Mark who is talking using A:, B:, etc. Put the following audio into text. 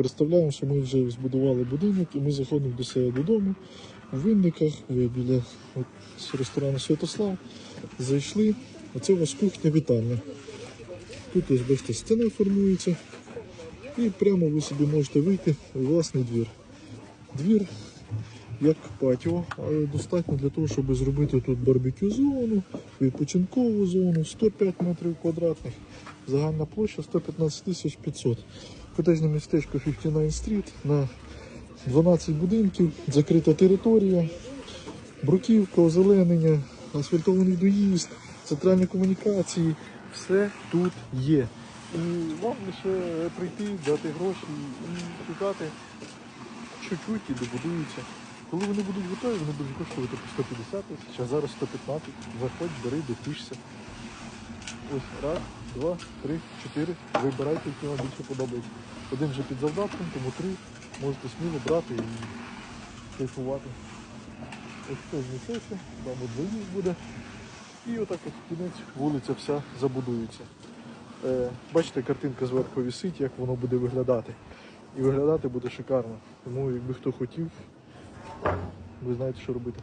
A: Представляємо, що ми вже збудували будинок і ми заходимо до себе додому. У Винниках, біля от, ресторану Святослав. Зайшли. Оце у вас кухня вітальня. Тут ось бачите, стіна формується. І прямо ви собі можете вийти у власний двір. Двір як патіо, достатньо для того, щоб зробити тут барбекю зону, відпочинкову зону, 105 метрів квадратних, загальна площа 115 тисяч 500. Котежне містечко 59 Street на 12 будинків, закрита територія, бруківка, озеленення, асфальтований доїзд, центральні комунікації. Все тут є. І вам лише прийти, дати гроші і чекати чуть-чуть і добудуються. Коли вони будуть готові, вони будуть коштувати по 150 тисяч, а зараз 115. Заходь, бери, дотішся. Ось раз, два, три, чотири. Вибирайте, який вам більше подобається. Один вже під завдатком, тому три. Можете сміло брати і кайфувати. Ось теж несеться, там от буде. І отак от кінець вулиця вся забудується. Е, бачите, картинка зверху висить, як воно буде виглядати. І виглядати буде шикарно. Тому якби хто хотів, ви знаєте, що робити.